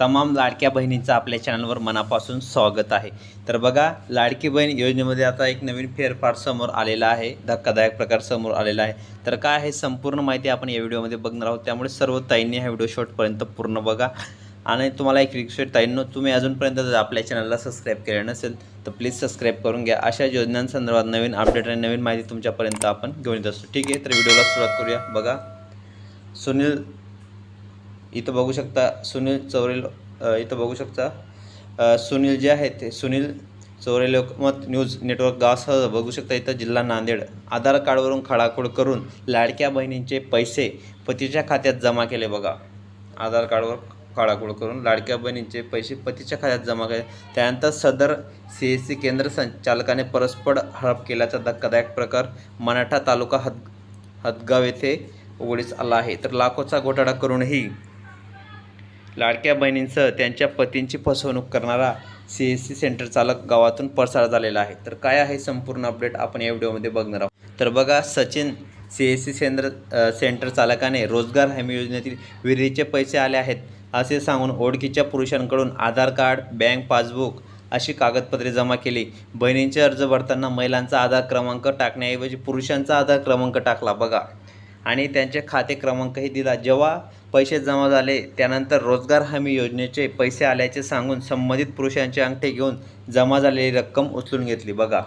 तमाम लाडक्या बहिणींचं आपल्या चॅनलवर मनापासून स्वागत आहे. तर बघा लाडकी बहीण योजनेमध्ये आता एक नवीन फेरफार समोर आलेला आहे. धक्कादायक प्रकार समोर आलेला आहे. तर काय आहे संपूर्ण माहिती आपण या व्हिडिओमध्ये बघणार आहोत. त्यामुळे सर्व ताईंनी हा व्हिडिओ शॉर्टपर्यंत पूर्ण बघा. आणि तुम्हाला एक रिक्वेस्ट ताईंनो तुम्ही अजूनपर्यंत जर आपल्या चॅनलला सबस्क्राईब केलं नसेल तर प्लीज सबस्क्राईब करून घ्या. अशा योजनांसंदर्भात नवीन अपडेट आणि नवीन माहिती तुमच्यापर्यंत आपण घेऊन येत असतो. ठीक आहे तर व्हिडिओला सुरुवात करूया. बघा. सुनील इथं बघू शकता सुनील चौरे इथं बघू शकता. सुनील जे आहेत ते सुनील चौरे लोकमत न्यूज नेटवर्क गावसह बघू शकता इथं जिल्हा नांदेड. आधार कार्डवरून खडाखोड करून लाडक्या बहिणींचे पैसे पतीच्या खात्यात जमा केले बघा. आधार कार्डवर खडाखोड करून लाडक्या बहिणींचे पैसे पतीच्या खात्यात जमा केले. त्यानंतर सदर सी एस सी केंद्र संचालकाने परस्पर हडप केल्याचा धक्कादायक प्रकार मराठा तालुका हद हदगाव येथे उघडीस आला आहे. तर लाखोचा घोटाळा करूनही लाडक्या बहिणींसह त्यांच्या पतींची फसवणूक करणारा सी एस सी सेंटर चालक गावातून पसार झालेला आहे. तर काय आहे संपूर्ण अपडेट आपण या व्हिडिओमध्ये बघणार आहोत. तर बघा Sachin C S C centre centre चालकाने रोजगार हमी योजनेतील विहिरीचे पैसे आले आहेत. असे सांगून ओळखीच्या पुरुषांकडून आधार कार्ड बँक पासबुक अशी कागदपत्रे जमा केली. बहिणींचे अर्ज भरताना महिलांचा आधार क्रमांक टाकण्याऐवजी पुरुषांचा आधार क्रमांक टाकला. बघा. आणि त्यांचे खाते क्रमांकही दिला. जेव्हा पैसे जमा झाले त्यानंतर रोजगार हमी योजनेचे पैसे आल्याचे सांगून संबंधित पुरुषांचे अंगठे घेऊन जमा झालेली रक्कम उचलून घेतली. बघा.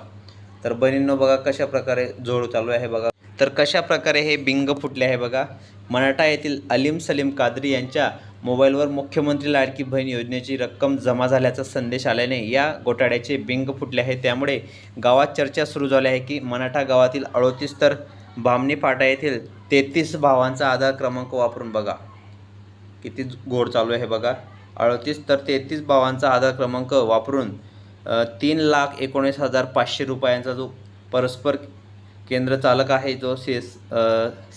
तर बहिणींनो बघा कशा प्रकारे जोड चालू आहे बघा. तर कशा प्रकारे हे बिंग फुटले आहे बघा. मराठा येथील अलीम सलीम कादरी यांच्या मोबाईलवर मुख्यमंत्री लाडकी बहीण योजनेची रक्कम जमा झाल्याचा संदेश आल्याने या घोटाळ्याचे बिंग फुटले आहे. त्यामुळे गावात चर्चा सुरू झाली आहे की मराठा गावातील अडोतीस तर बामणी फाटा येथील तेहतीस भावांचा आधार क्रमांक वापरून बघा. किती गोड चालू आहे बघा. अडतीस तर तेहतीस भावांचा आधार क्रमांक वापरून तीन लाख एकोणीस हजार पाचशे रुपयांचा जो परस्पर केंद्र चालक आहे जो C S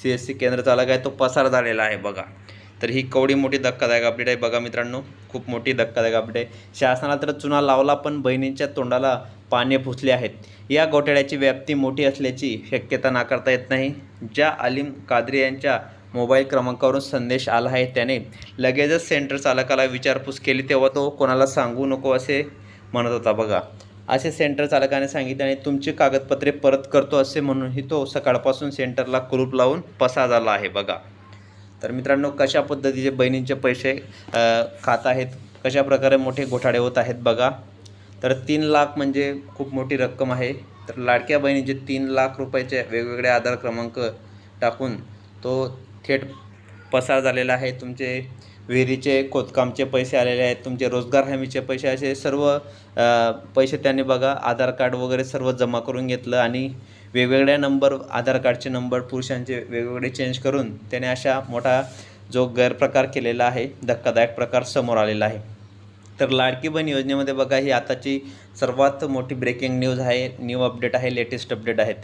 C S C केंद्र चालक आहे तो पसार झालेला आहे बघा. तर ही कवडी मोठी धक्कादायक अपडेट आहे बघा मित्रांनो. खूप मोठी धक्कादायक अपडेट आहे. शासनाला तर चुना लावला पण बहिणींच्या तोंडाला पाने पुसले आहेत. या घोटाळ्याची व्याप्ती मोठी असल्याची शक्यता नाकारता येत नाही. ज्या अलीम कादरी यांच्या मोबाईल क्रमांकावरून संदेश आला आहे त्याने लगेचच सेंटर चालकाला विचारपूस केली तेव्हा तो कोणाला सांगू नको असे म्हणत होता. बघा असे सेंटर चालकाने सांगितले आणि तुमची कागदपत्रे परत करतो असे म्हणूनही तो सकाळपासून सेंटरला कुलूप लावून पसार झाला आहे. बघा तर मित्रांनो कशा पद्धतीचे बहिणींचे पैसे खात आहेत? कशा प्रकारे मोठे घोटाळे होत आहेत? बघा तर तीन लाख म्हणजे खूप मोठी रक्कम आहे. तर लाडक्या बहिणीचे तीन लाख रुपयाचे वेगवेगळे आधार क्रमांक टाकून तो थेट पसार झालेला आहे. तुमचे विहिरीचे खोदकामचे पैसे आलेले आहेत. तुमचे रोजगार हमीचे पैसे असे सर्व पैसे त्यांनी बघा आधार कार्ड वगैरे सर्व जमा करून घेतलं आणि वेगवेगळ्या नंबर आधार कार्डचे नंबर पुरुषांचे वेगवेगळे चेंज करून त्याने अशा मोठा जो गैरप्रकार केलेला आहे धक्कादायक प्रकार समोर आलेला आहे. तर लाडकी बहीण योजनेमध्ये बघा ही आताची सर्वात मोठी ब्रेकिंग न्यूज आहे न्यू अपडेट आहे लेटेस्ट अपडेट आहेत.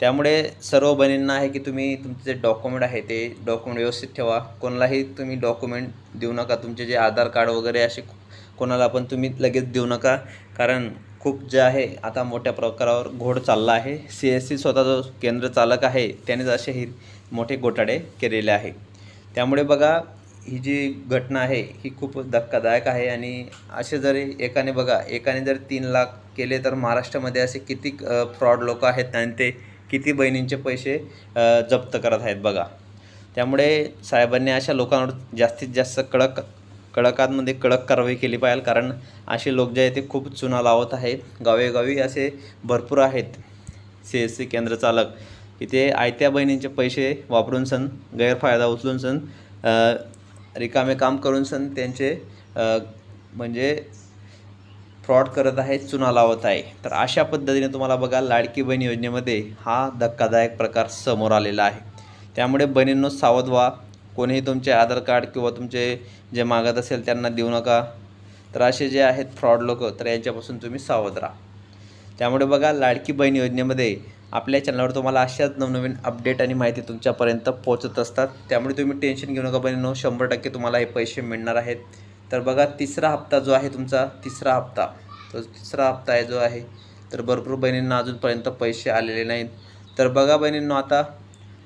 त्यामुळे सर्व बहिणींना आहे की तुम्ही तुमचे जे डॉक्युमेंट आहे ते डॉक्युमेंट व्यवस्थित ठेवा. कोणालाही तुम्ही डॉक्युमेंट देऊ नका. तुमचे जे आधार कार्ड वगैरे असे कोणाला पण तुम्ही लगेच देऊ नका. कारण खूप जे आहे आता मोठ्या प्रकारावर घोड चालला आहे. सी एस सी स्वतः जो केंद्र चालक आहे त्यानेच असे हे मोठे घोटाळे केलेले आहे. त्यामुळे बघा ही जी घटना आहे ही खूप धक्कादायक आहे आणि असे जरी एकाने बघा एकाने जर तीन लाख केले तर महाराष्ट्रामध्ये असे किती फ्रॉड लोक आहेत आणि ते किती बहिणींचे पैसे जप्त करत आहेत बघा. त्यामुळे साहेबांनी अशा लोकांवर जास्तीत जास्त कडक कडकांमध्ये कडक कारवाई केली पाहिजे कारण असे लोक जे आहेत ते खूप चुना लावत आहेत. गावेगावी असे भरपूर आहेत सी एस सी केंद्र चालक इथे आयत्या बहिणींचे पैसे वापरून सण गैरफायदा उचलून सण रिकामे काम करून सण त्यांचे म्हणजे फ्रॉड करत आहेत चुना लावत आहे. तर अशा पद्धतीने तुम्हाला बघा लाडकी बहीण योजनेमध्ये हा धक्कादायक प्रकार समोर आलेला आहे. त्यामुळे बहिणींनो सावध व्हा. कोणीही तुमचे आधार कार्ड किंवा तुमचे जे मागत असेल त्यांना देऊ नका. तर असे जे आहेत फ्रॉड लोक तर यांच्यापासून तुम्ही सावध राहा. त्यामुळे बघा लाडकी बहीण योजनेमध्ये आपल्या चॅनलवर तुम्हाला अशाच नवनवीन अपडेट आणि माहिती तुमच्यापर्यंत पोहोचत असतात. त्यामुळे तुम्ही टेन्शन घेऊ नका बहिणीनो. शंभर टक्के तुम्हाला हे पैसे मिळणार आहेत. तर बघा तिसरा हप्ता जो आहे तुमचा तिसरा हप्ता. तो तिसरा हप्ता आहे जो आहे तर भरपूर बहिणींना अजूनपर्यंत पैसे आलेले नाहीत. तर बघा बहिणींनो आता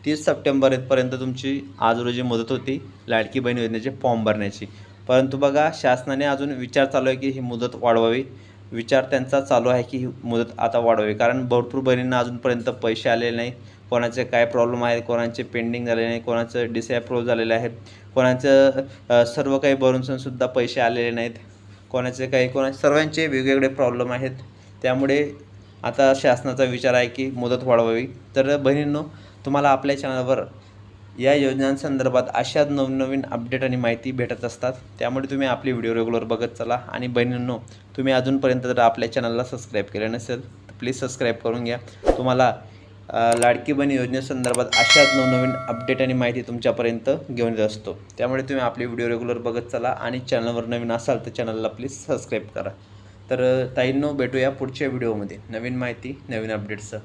तीस सप्टेंबरपर्यंत तुमची आज रोजी मुदत होती लाडकी बहीण योजनेचे फॉर्म भरण्याची. परंतु बघा शासनाने अजून विचार चालू आहे की ही मुदत वाढवावी. विचार त्यांचा चालू आहे की ही मुदत आता वाढवावी. कारण भरपूर बहिणींना अजूनपर्यंत पैसे आलेले नाही कोणाचे काय प्रॉब्लेम आहेत कोणाचे पेंडिंग झालेले नाही कोणाचं डिसॲप्रूव्ह झालेलं आहे. कोणाचं सर्व काही भरून सुद्धा पैसे आलेले नाहीत. कोणाचे काही कोणा सर्वांचे वेगवेगळे प्रॉब्लेम आहेत. त्यामुळे आता शासनाचा विचार आहे की मुदत वाढवावी. तर बहिणींनो तुम्हाला आपल्या चॅनलवर या योजनांसंदर्भात अशाच नवनवीन अपडेट आणि माहिती भेटत असतात. त्यामुळे तुम्ही आपली व्हिडिओ रेग्युलर बघत चला. आणि बहिणींनो तुम्ही अजूनपर्यंत जर आपल्या चॅनलला सबस्क्राईब केलं नसेल तर प्लीज सबस्क्राईब करून घ्या. तुम्हाला लाडकी बहीण योजनेसंदर्भात अशाच नवनवीन अपडेट आणि माहिती तुमच्यापर्यंत घेऊन येत असतो. त्यामुळे तुम्ही आपली व्हिडिओ रेग्युलर बघत चला आणि चॅनलवर नवीन असाल तर चॅनलला प्लीज सबस्क्राईब करा. तर ताईंनो भेटूया पुढच्या व्हिडिओमध्ये नवीन माहिती नवीन अपडेट्सचं